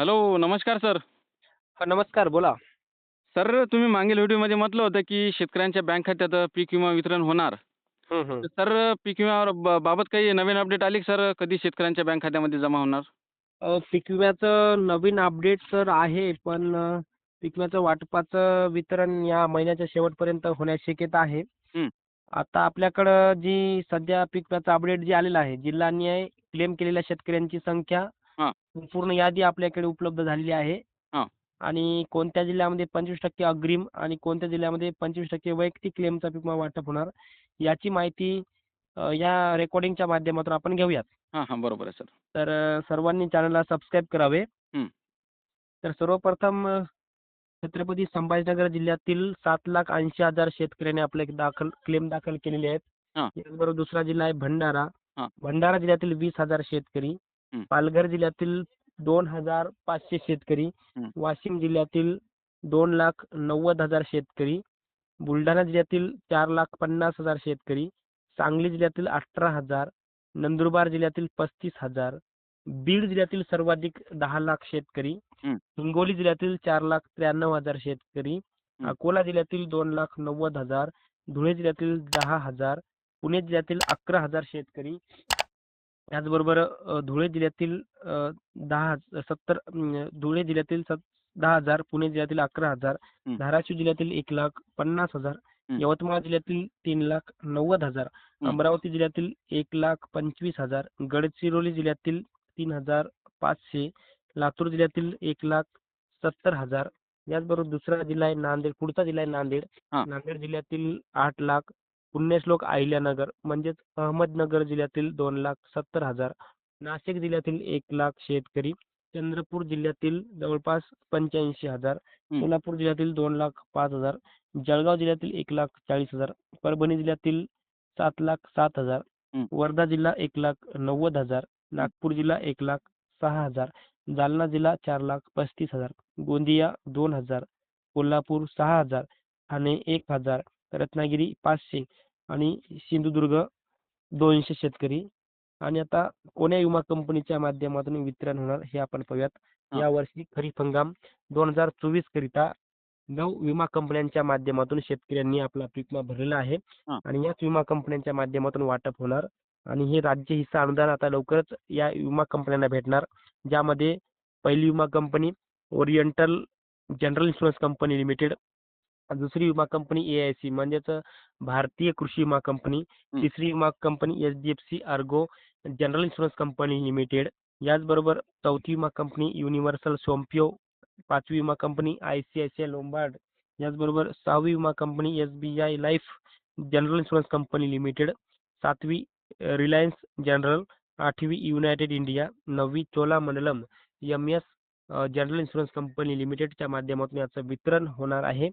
Hello नमस्कार sir. हा नमस्कार बोला. सर तुम्ही मागील व्हिडिओमध्ये म्हटलं होतं की शेतकऱ्यांच्या बँक खात्यात पीक विमा वितरण होणार. तर सर पीक ब- बाबत काही नवीन अपडेट आली का सर? कधी शेतकऱ्यांच्या बँक खात्यामध्ये जमा होणार? अ, पीक विम्याचं नवीन अपडेट तर आहे पण अ, पीक विम्याचं वाटपाचं वितरण या महिन्याच्या शेवटपर्यंत होण्याची शक्यता आहे. हं. आता आपल्याकडं जी सध्या पीक विम्याचं अपडेट जे आलेलं आहे जिल्हानिहाय क्लेम केलेल्या शेतकऱ्यांची संख्या हां. पूर्ण यादी आपल्याकडे उपलब्ध झालेली आहे हां. आणि कोणत्या जिल्ह्यामध्ये पंचवीस टक्के अग्रिम आणि कोणत्या जिल्ह्यामध्ये पंचवीस टक्के वैयक्तिक क्लेमचा विमा वाटप होणार याची माहिती अ, या रेकॉर्डिंगच्या माध्यमातून आपण घेऊयात हां हां बरोबर आहे सर तर अ, सर्वांनी चॅनलला सबस्क्राईब करावे हं. तर सर्वप्रथम अ, छत्रपती संभाजीनगर जिल्ह्यातील सात लाख ऐंशी हजार शेतकऱ्यांनी आपले दाखल क्लेम दाखल केलेले आहेत हां. त्याचबरोबर दुसरा जिल्हा आहे भंडारा हां. भंडारा जिल्ह्यातील वीस हजार शेतकरी. पालघर जिल्ह्यातील दोन हजार पाचशे शेतकरी. वाशिम जिल्ह्यातील दोन लाख नव्वद हजार शेतकरी बुलढाणा जिल्ह्यातील चार लाख पन्नास हजार शेतकरी सांगली जिल्ह्यातील अठरा हजार नंदुरबार जिल्ह्यातील पस्तीस हजार बीड जिल्ह्यातील सर्वाधिक दहा लाख शेतकरी. हिंगोली जिल्ह्यातील चार लाख त्र्याण्णव हजार शेतकरी. अकोला जिल्ह्यातील दोन लाख नव्वद हजार धुळे जिल्ह्यातील दहा हजार पुणे जिल्ह्यातील अकरा हजार शेतकरी त्याचबरोबर धुळे जिल्ह्यातील दहा सत्तर धुळे जिल्ह्यातील दहा हजार पुणे जिल्ह्यातील अकरा हजार. धाराशिव जिल्ह्यातील एक लाख पन्नास हजार. यवतमाळ जिल्ह्यातील तीन लाख नव्वद हजार. अमरावती जिल्ह्यातील एक लाख पंचवीस हजार गडचिरोली जिल्ह्यातील तीन हजार पाचशे लातूर जिल्ह्यातील एक लाख सत्तर हजार याचबरोबर दुसरा जिल्हा आहे नांदेड पुढचा जिल्हा आहे नांदेड. नांदेड जिल्ह्यातील आठ लाख पुण्यश्लोक अहिल्यानगर म्हणजेच अहमदनगर जिल्ह्यातील दोन लाख सत्तर हजार नाशिक जिल्ह्यातील एक लाख शेतकरी चंद्रपूर जिल्ह्यातील जवळपास पंच्याऐंशी हजार. सोलापूर जिल्ह्यातील दोन लाख पाच हजार जळगाव जिल्ह्यातील एक लाख चाळीस हजार परभणी जिल्ह्यातील सात लाख सात हजार. वर्धा जिल्हा एक लाख नव्वद हजार नागपूर जिल्हा एक लाख सहा हजार जालना जिल्हा चार लाख पस्तीस हजार गोंदिया दोन हजार कोल्हापूर सहा हजार ठाणे एक हजार रत्नागिरी पाचशे आणि सिंधुदुर्ग दोनशे शेतकरी आणि आता कोण्या विमा कंपनीच्या माध्यमातून वितरण होणार हे आपण पाहूयात. यावर्षी खरीप हंगाम दोन हजार चोवीस करिता नऊ विमा कंपन्यांच्या माध्यमातून शेतकऱ्यांनी आपला विमा भरलेला आहे. आणि याच विमा कंपन्यांच्या माध्यमातून वाटप होणार आणि हे राज्य हिस्सा अनुदान आता लवकरच या विमा कंपन्यांना भेटणार ज्यामध्ये पहिली विमा company oriental general insurance company limited दुसरी विमा कंपनी ए आय सी म्हणजेच भारतीय कृषी विमा कंपनी. तिसरी विमा company H D F C Ergo general insurance company limited. याचबरोबर चौथी विमा कंपनी युनिव्हर्सल सोम्पियो पाचवी विमा company I C I C I Lombard याचबरोबर सहावी विमा company S B I life general insurance company limited. सातवी रिलायन्स जनरल. आठवी युनायटेड इंडिया. नववी Cholamandalam M S general insurance company लिमिटेडच्या माध्यमातून याचं वितरण होणार आहे.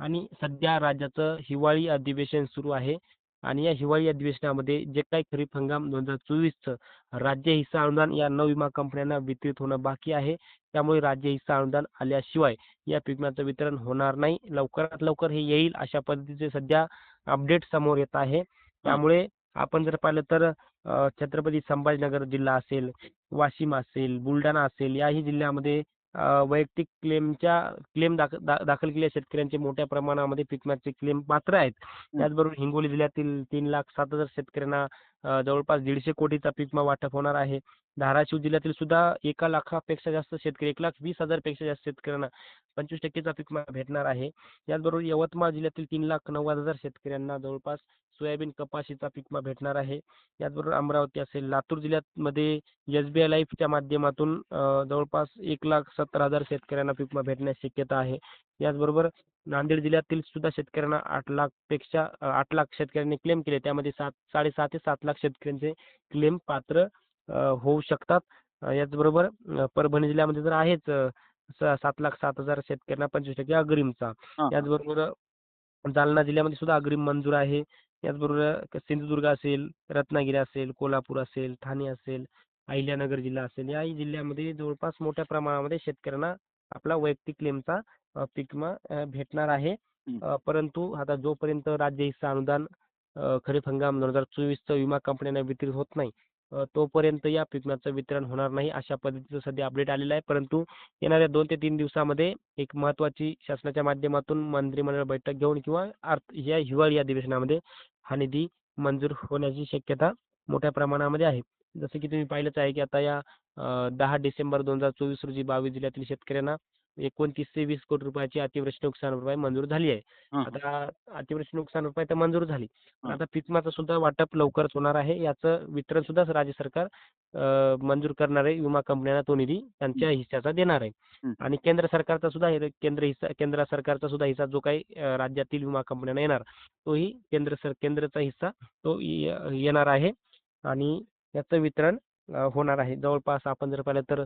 आणि सध्या राज्याचं हिवाळी अधिवेशन सुरू आहे आणि या हिवाळी अधिवेशनामध्ये जे काही खरीप हंगाम दोन हजार चोवीसचं राज्य हिस्सा अनुदान या नऊ विमा कंपन्यांना वितरित होणं बाकी आहे. त्यामुळे राज्य हिस्सा अनुदान आल्याशिवाय या पीक विम्याचं वितरण होणार नाही. लवकरात लवकर हे येईल अशा पद्धतीचे सध्या अपडेट समोर येत आहे. त्यामुळे आपण जर पाहिलं तर छत्रपती संभाजीनगर जिल्हा असेल वाशिम असेल बुलढाणा असेल याही जिल्ह्यामध्ये वैयक्तिक क्लेमच्या क्लेम दाखल दा- दाखल केलेल्या शेतकऱ्यांचे मोठ्या प्रमाणामध्ये पीक विम्याचे क्लेम पात्र आहेत. त्याचबरोबर हिंगोली जिल्ह्यातील तीन लाख सात हजार शेतकऱ्यांना जवळपास दीडशे कोटीचा पीक वाटप होणार आहे. धाराशिव जिल्ह्यातील सुद्धा एका लाखापेक्षा जास्त शेतकरी एक लाख वीस हजारपेक्षा जास्त शेतकऱ्यांना पंचवीस टक्केचा पीक भेटणार आहे. याचबरोबर यवतमाळ जिल्ह्यातील तीन लाख नव्वद हजार शेतकऱ्यांना जवळपास सोयाबीन कपाशीचा पीकमा भेटणार आहे. याचबरोबर अमरावती असेल लातूर जिल्ह्यामध्ये एस बी आय लाईफच्या माध्यमातून जवळपास एक लाख सत्तर हजार शेतकऱ्यांना पीकमा भेटण्याची शक्यता आहे. याचबरोबर नांदेड जिल्ह्यातील सुद्धा शेतकऱ्यांना आठ लाखपेक्षा आठ लाख शेतकऱ्यांनी क्लेम केले. त्यामध्ये सात साडेसहा ते सात लाख शेतकऱ्यांचे क्लेम पात्र होऊ शकतात. याचबरोबर परभणी जिल्ह्यामध्ये तर आहेच सात लाख सात हजार शेतकऱ्यांना पंचवीस टक्के अग्रिमचा. याचबरोबर जालना जिल्ह्यामध्ये सुद्धा अग्रिम मंजूर आहे. याचबरोबर सिंधुदुर्ग असेल रत्नागिरी असेल कोल्हापूर असेल ठाणे असेल अहिल्यानगर जिल्हा असेल. याही जिल्ह्यामध्ये जवळपास मोठ्या प्रमाणामध्ये शेतकऱ्यांना आपला वैयक्तिक क्लेमचा पीक विमा भेटणार आहे. परंतु आता जोपर्यंत राज्य हिस्सा अनुदान खरीप हंगाम दोन हजार चोवीसचं विमा कंपन्यांना वितरित होत नाही तोपर्यंत या पीक विम्याचं वितरण होणार नाही अशा पद्धतीचं सध्या अपडेट आलेलं आहे. परंतु येणाऱ्या दोन ते तीन दिवसामध्ये एक महत्त्वाची शासनाच्या माध्यमातून मंत्रिमंडळ बैठक घेऊन किंवा अर्थ या हिवाळी अधिवेशनामध्ये हा निधी मंजूर होण्याची शक्यता मोठ्या प्रमाणामध्ये आहे. जसं की तुम्ही पाहिलंच आहे की आता या दहा डिसेंबर दोन हजार चोवीस रोजी बावीस जिल्ह्यातील शेतकऱ्यांना एकोणतीस ते वीस कोटी रुपयाची अतिवृष्टी नुकसान भरपाई मंजूर झाली आहे. आता अतिवृष्टी नुकसान भरपाई तर मंजूर झाली. आता पीक विम्याचं सुद्धा वाटप लवकरच होणार आहे. याचं वितरण सुद्धा राज्य सरकार मंजूर करणार आहे. विमा कंपन्यांना तो निधी त्यांच्या हिस्स्याचा देणार आहे. आणि केंद्र सरकारचा सुद्धा केंद्र हिस्सा केंद्र सरकारचा सुद्धा हिस्सा जो काही राज्यातील विमा कंपन्यांना येणार तोही केंद्र सर केंद्राचा हिस्सा तो येणार आहे. आणि याचं वितरण होणार आहे. जवळपास आपण जर पाहिलं तर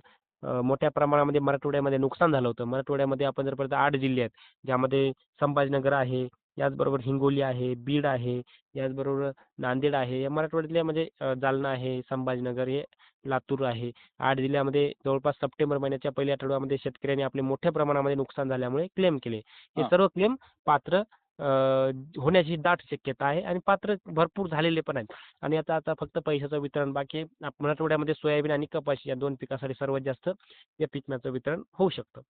मोठ्या प्रमाणामध्ये मराठवाड्यामध्ये नुकसान झालं होतं. मराठवाड्यामध्ये आपण जर पाहिलं तर आठ जिल्हे आहेत. ज्यामध्ये संभाजीनगर आहे याचबरोबर हिंगोली आहे बीड आहे याचबरोबर नांदेड आहे. या मराठवाड्यातल्या म्हणजे जालना आहे संभाजीनगर हे लातूर आहे. आठ जिल्ह्यामध्ये जवळपास सप्टेंबर महिन्याच्या पहिल्या आठवड्यामध्ये शेतकऱ्यांनी आपले मोठ्या प्रमाणामध्ये नुकसान झाल्यामुळे क्लेम केले. हे. सर्व क्लेम पात्र होण्याची दाट शक्यता आहे आणि पात्र भरपूर झालेले पण आहेत आणि आता आता फक्त पैशाचं वितरण बाकी मराठवाड्यामध्ये सोयाबीन आणि कपाशी या दोन पिकासाठी सर्वात जास्त या पीक विम्याचं वितरण होऊ शकतं.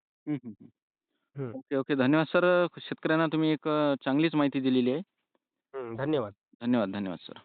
Okay, okay. धन्यवाद सर. शेतकऱ्यांना तुम्ही एक चांगलीच माहिती दिलेली आहे. धन्यवाद धन्यवाद, धन्यवाद सर.